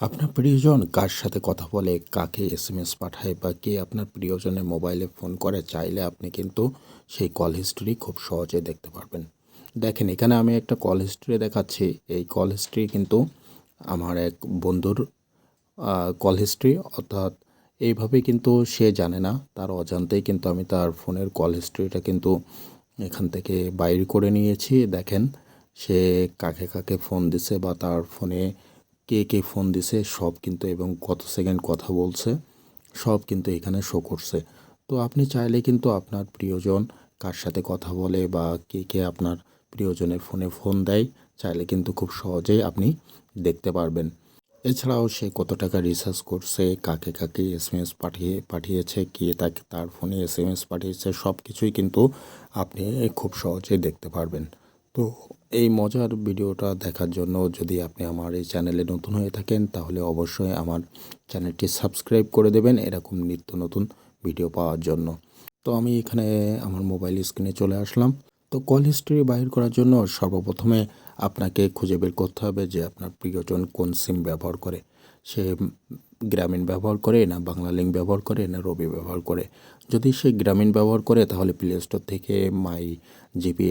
আপনার প্রিয়জন কার সাথে কথা বলে, কাকে এস এম এস পাঠায় বা কে আপনার প্রিয়জনের মোবাইলে ফোন করে চাইলে আপনি কিন্তু সেই কল হিস্ট্রি খুব সহজে দেখতে পারবেন। দেখেন, এখানে আমি একটা কল হিস্ট্রি দেখাচ্ছি। এই কল হিস্ট্রি কিন্তু আমার এক বন্ধুর কল হিস্ট্রি অর্থাৎ এইভাবে কিন্তু সে জানে না। তার অজান্তেই কিন্তু আমি তার ফোনের কল হিস্ট্রিটা কিন্তু এখান থেকে বাইর করে নিয়েছি। দেখেন, সে কাকে কাকে ফোন দিছে বা তার ফোনে কে কে ফোন দিছে, সব কিন্তু এবং কত সেকেন্ড কথা বলছে, সব কিন্তু এখানে শো করছে। তো আপনি চাইলে কিন্তু আপনার প্রিয়জন কার সাথে কথা বলে বা কে কে আপনার প্রিয়জনের ফোনে ফোন দেয়, চাইলে কিন্তু খুব সহজেই আপনি দেখতে পারবেন। এছাড়াও সে কত টাকা রিচার্জ করছে, কাকে কাকে এস এম এস পাঠিয়ে, পাঠিয়েছে, কে তাকে তার ফোনে এস এম এস পাঠিয়েছে সব কিছুই কিন্তু আপনি খুব সহজেই দেখতে পারবেন। তো এই মজার ভিডিওটা দেখার জন্য যদি আপনি আমার এই চ্যানেলে নতুন হয়ে থাকেন, তাহলে অবশ্যই আমার চ্যানেলটি সাবস্ক্রাইব করে দেবেন এরকম নিত্য নতুন ভিডিও পাওয়ার জন্য। তো আমি এখানে আমার মোবাইল স্ক্রিনে চলে আসলাম। তো কল হিস্ট্রি বাহির করার জন্য সর্বপ্রথমে আপনাকে খুঁজে বের করতে হবে যে আপনার প্রিয়জন কোন সিম ব্যবহার করে। সে গ্রামীণ ব্যবহার করে না বাংলা লিঙ্ক ব্যবহার করে না রবি ব্যবহার করে। যদি সে গ্রামীণ ব্যবহার করে, তাহলে প্লে স্টোর থেকে মাই জিপি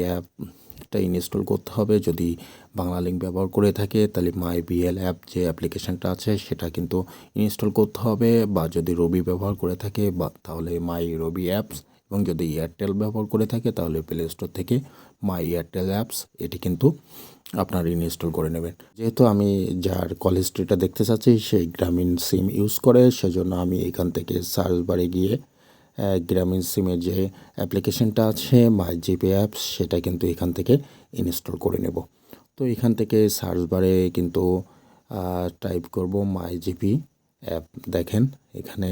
অ্যাপটা ইনস্টল করতে হবে। যদি বাংলা লিঙ্ক ব্যবহার করে থাকে, তাহলে মাই বিএল অ্যাপ যে অ্যাপ্লিকেশনটা আছে, সেটা কিন্তু ইনস্টল করতে হবে। বা যদি রবি ব্যবহার করে থাকে, বা তাহলে মাই রবি অ্যাপস। এবং যদি এয়ারটেল ব্যবহার করে থাকে, তাহলে প্লে স্টোর থেকে মাই এয়ারটেল অ্যাপস। এটি কিন্তু আপনার ইনস্টল করে নেবেন। যেহেতু আমি যার কল হিস্ট্রিটা দেখতে চাচ্ছি সেই গ্রামীণ সিম ইউজ করে। সেজন্য আমি এখান থেকে সার্চ বারে গিয়ে গ্রামীণ সিমের যে অ্যাপ্লিকেশনটা আছে মাই জিপি অ্যাপস সেটা কিন্তু এখান থেকে ইনস্টল করে নেব। তো এখান থেকে সার্চ বারে কিন্তু টাইপ করব মাই জিপি অ্যাপ দেখেন, এখানে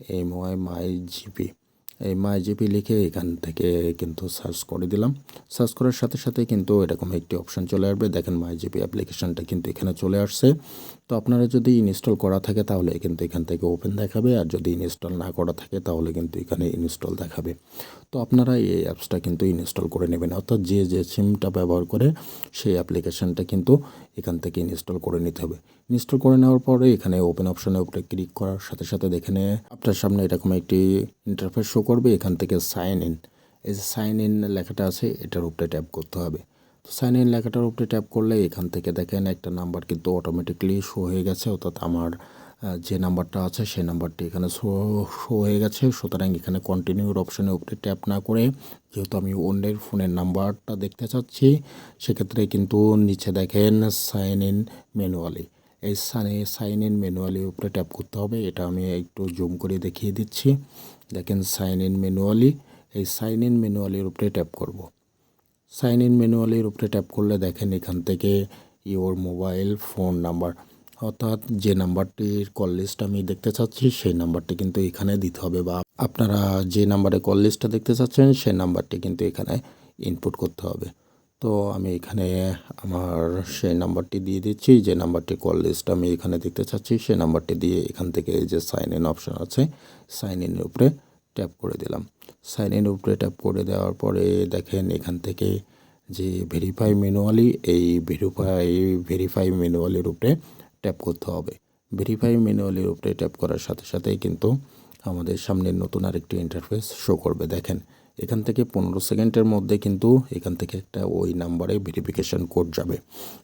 এম ওয়াই মাই জিপি এই মাই জিপি লিখে এখান থেকে কিন্তু সার্চ করে দিলাম। সার্চ করার সাথে সাথে কিন্তু এরকম একটি অপশান চলে আসবে। দেখেন মাই জিপি অ্যাপ্লিকেশনটা কিন্তু এখানে চলে আসছে। তো আপনারা যদি ইনস্টল করা থাকে তাহলে কিন্তু এখান থেকে ওপেন দেখাবে, আর যদি ইনস্টল না করা থাকে তাহলে কিন্তু এখানে ইনস্টল দেখাবে। তো আপনারা এই অ্যাপসটা কিন্তু ইনস্টল করে নেবেন। অর্থাৎ যে যে সিমটা ব্যবহার করে সেই অ্যাপ্লিকেশনটা কিন্তু এখান থেকে ইনস্টল করে নিতে হবে। ইনস্টল করে নেওয়ার পরে এখানে ওপেন অপশনের উপরে ক্লিক করার সাথে সাথে দেখেন, আপনার সামনে এরকম একটি ইন্টারফেস শো করবে। এখান থেকে সাইন ইন এই সাইন ইন লেখাটা আছে, এটার উপরে ট্যাপ করতে হবে। তো সাইন ইন লেখাটার উপরে ট্যাপ করলে এখান থেকে দেখেন একটা নাম্বার কিন্তু অটোমেটিকলি শো হয়ে গেছে। অর্থাৎ আমার যে নাম্বারটা আছে সেই নাম্বারটি এখানে শো শো হয়ে গেছে। সুতরাং এখানে কন্টিনিউর অপশনের উপরে ট্যাপ না করে যেহেতু আমি অন্যের ফোনের নাম্বারটা দেখতে চাচ্ছি, সেক্ষেত্রে কিন্তু নিচে দেখেন সাইন ইন ম্যানুয়ালি এই সাইনে সাইন ইন ম্যানুয়ালির উপরে ট্যাপ করতে হবে। এটা আমি একটু জুম করে দেখিয়ে দিচ্ছি। দেখেন সাইন ইন ম্যানুয়ালি এই সাইন ইন ম্যানুয়ালির উপরে ট্যাপ করব। সাইন ইন ম্যানুয়ালির উপরে ট্যাপ করলে দেখেন এখান থেকে ইওর মোবাইল ফোন নাম্বার। অর্থাৎ যে নাম্বারটির কল লিস্ট আমি দেখতে চাচ্ছি, সেই নাম্বারটি কিন্তু এখানে দিতে হবে বা আপনারা যে নাম্বারে কল লিস্টটা দেখতে চাচ্ছেন, সেই নাম্বারটি কিন্তু এখানে ইনপুট করতে হবে। তো আমি এখানে আমার সেই নাম্বারটি দিয়ে দিচ্ছি, যে নাম্বারটি কল লিস্ট আমি এখানে দেখতে চাচ্ছি, সেই নাম্বারটি দিয়ে এখান থেকে যে সাইন ইন অপশন আছে, সাইন ইনের উপরে ট্যাপ করে দিলাম। সাইন ইন উপরে ট্যাপ করে দেওয়ার পরে দেখেন এখান থেকে যে ভেরিফাই ম্যানুয়ালি এই ভেরিফাই ভেরিফাই ম্যানুয়ালির উপরে ট্যাপ করতে হবে ভেরিফাই ম্যানুয়ালির উপরে ট্যাপ করার সাথে সাথেই কিন্তু আমাদের সামনে নতুন আরেকটি ইন্টারফেস শো করবে দেখেন এখান থেকে পনেরো সেকেন্ডের মধ্যে কিন্তু এখান থেকে একটা ওই নাম্বারে ভেরিফিকেশন কোড যাবে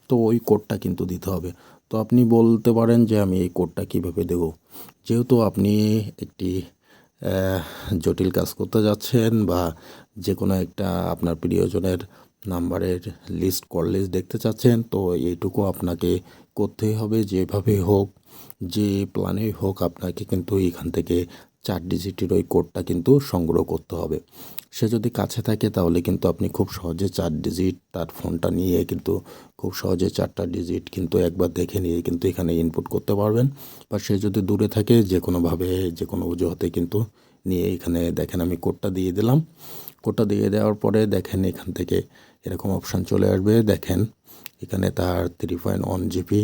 তো ওই কোডটা কিন্তু দিতে হবে। তো আপনি বলতে পারেন যে আমি এই কোডটা কীভাবে দেব। যেহেতু আপনি একটি জটিল কাজ করতে যাচ্ছেন বা যে কোনো একটা আপনার প্রিয়জনের নাম্বারের লিস্ট কল লিস্ট দেখতে চাচ্ছেন, তো এইটুকু আপনাকে করতেই হবে যেভাবে হোক, যে প্ল্যানেই হোক, আপনাকে কিন্তু এখান থেকে চার ডিজিটের ওই কোডটা কিন্তু সংগ্রহ করতে হবে। সে যদি কাছে থাকে তাহলে কিন্তু আপনি খুব সহজে চার ডিজিট তার ফোনটা নিয়ে কিন্তু খুব সহজে চারটা ডিজিট কিন্তু একবার দেখে নিয়ে কিন্তু এখানে ইনপুট করতে পারবেন। বা সে যদি দূরে থাকে যে কোনোভাবে যে কোনো অজুহাতে কিন্তু নিয়ে এখানে দেখেন আমি কোডটা দিয়ে দিলাম। কোডটা দিয়ে দেওয়ার পরে দেখেন এখান থেকে এরকম অপশান চলে আসবে। দেখেন এখানে তার থ্রি পয়েন্ট ওয়ান জিবি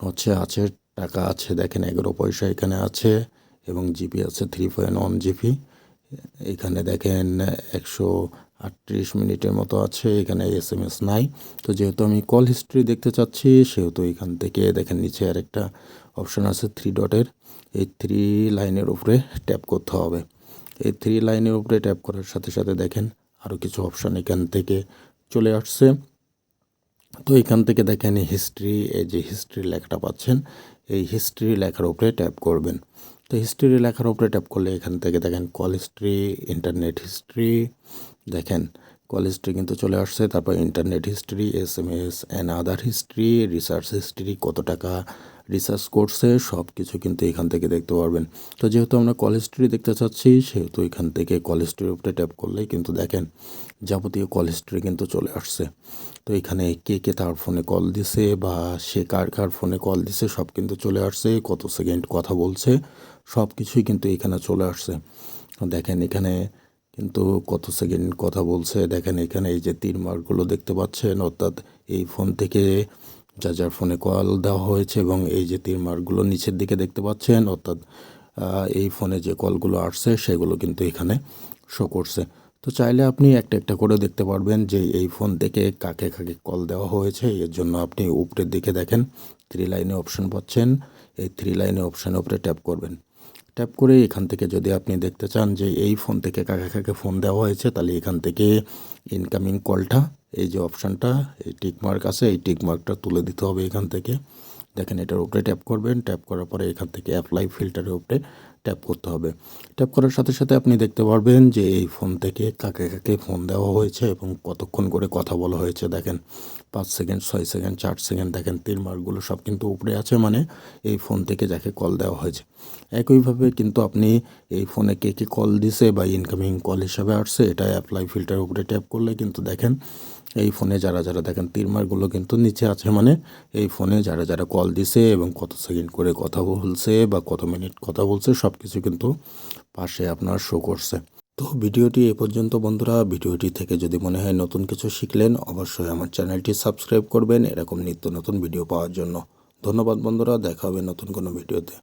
হচ্ছে, আছে, টাকা আছে, দেখেন এগারো পয়সা এখানে আছে। এবং জিবি আছে থ্রি পয়েন্ট ওয়ান জিবি এখানে দেখেন একশো আটত্রিশ মিনিটের মতো আছে, এখানে এস এম এস নাই। তো যেহেতু আমি কল হিস্ট্রি দেখতে চাচ্ছি, সেহেতু এখান থেকে দেখেন নিচে আর একটা অপশান আছে থ্রি ডটের এই থ্রি লাইনের উপরে ট্যাপ করতে হবে। এই থ্রি লাইনের উপরে ট্যাপ করার সাথে সাথে দেখেন আরও কিছু অপশান এখান থেকে চলে আসছে। তো এখান থেকে দেখেন হিস্ট্রি এই যে হিস্ট্রি লেখাটা পাচ্ছেন, এই হিস্ট্রি লেখার উপরে ট্যাপ করবেন। তো হিস্ট্রি লেখার উপরে ট্যাপ করলে এখান থেকে দেখেন কল হিস্ট্রি ইন্টারনেট হিস্ট্রি দেখেন কল হিস্ট্রি কিন্তু চলে আসছে, তারপর internet history S M S and other history research history কত টাকা রিসার্চ করছে সব কিছু কিন্তু এখান থেকে দেখতে পারবেন। তো যেহেতু আমরা কল হিস্ট্রি দেখতে চাচ্ছি, সেহেতু এখান থেকে কল হিস্ট্রির উপরে ট্যাপ করলেই কিন্তু দেখেন যাবতীয় কল হিস্ট্রি কিন্তু চলে আসছে। তো এখানে কে কে তার ফোনে কল দিছে বা সে কার কার ফোনে কল দিছে সব কিন্তু চলে আসছে, কত সেকেন্ড কথা বলছে সব কিছুই কিন্তু এখানে চলে আসছে। দেখেন এখানে কিন্তু কত সেকেন্ড কথা বলছে, দেখেন এখানে এই যে তীর মার্কগুলো দেখতে পাচ্ছেন, অর্থাৎ এই ফোন থেকে যা যার ফোনে কল দেওয়া হয়েছে এবং এই যে তীর মার্কগুলো নিচের দিকে দেখতে পাচ্ছেন, অর্থাৎ এই ফোনে যে কলগুলো আসছে সেগুলো কিন্তু এখানে শো করছে। তো চাইলে আপনি একটা একটা করে দেখতে পারবেন যে এই ফোন থেকে কাকে কাকে কল দেওয়া হয়েছে। এর জন্য আপনি উপরের দিকে দেখেন থ্রি লাইনে অপশন পাচ্ছেন। এই থ্রি লাইনে অপশানের উপরে ট্যাপ করবেন। ট্যাপ করে এখান থেকে যদি আপনি দেখতে চান যে এই ফোন থেকে কাকে কাকে ফোন দেওয়া হয়েছে, তাহলে এখান থেকে ইনকামিং কলটা এই যে অপশানটা, এই টিকমার্ক আছে, এই টিকমার্কটা তুলে দিতে হবে এখান থেকে। দেখেন, এটার উপরে ট্যাপ করবেন ট্যাপ করার পরে এখান থেকে অ্যাপ্লাই ফিল্টারের উপরে ট্যাপ করতে হবে। ট্যাপ করার সাথে সাথে আপনি দেখতে পারবেন যে এই ফোন থেকে কাকে কাকে ফোন দেওয়া হয়েছে এবং কতক্ষণ করে কথা বলা হয়েছে। দেখেন, পাঁচ সেকেন্ড ছয় সেকেন্ড চার সেকেন্ড দেখেন, তিন মার্কগুলো সব কিন্তু উপরে আছে মানে এই ফোন থেকে যাকে কল দেওয়া হয়েছে। একইভাবে কিন্তু আপনি এই ফোনে কে কে কল দিছে বা ইনকামিং কল হিসাবে আসছে এটা অ্যাপ্লাই ফিল্টারের উপরে ট্যাপ করলে কিন্তু দেখেন এই ফোনে যারা যারা দেখেন তিরমারগুলো কিন্তু নিচে আছে মানে এই ফোনে যারা যারা কল দিছে এবং কত সেকেন্ড করে কথা বলছে বা কত মিনিট কথা বলছে সব কিছু কিন্তু পাশে আপনার শো করছে। তো ভিডিওটি এ পর্যন্ত বন্ধুরা, ভিডিওটি থেকে যদি মনে হয় নতুন কিছু শিখলেন, অবশ্যই আমার চ্যানেলটি সাবস্ক্রাইব করবেন। এরকম নিত্য নতুন ভিডিও পাওয়ার জন্য। ধন্যবাদ বন্ধুরা, দেখা হবে নতুন কোনো ভিডিওতে।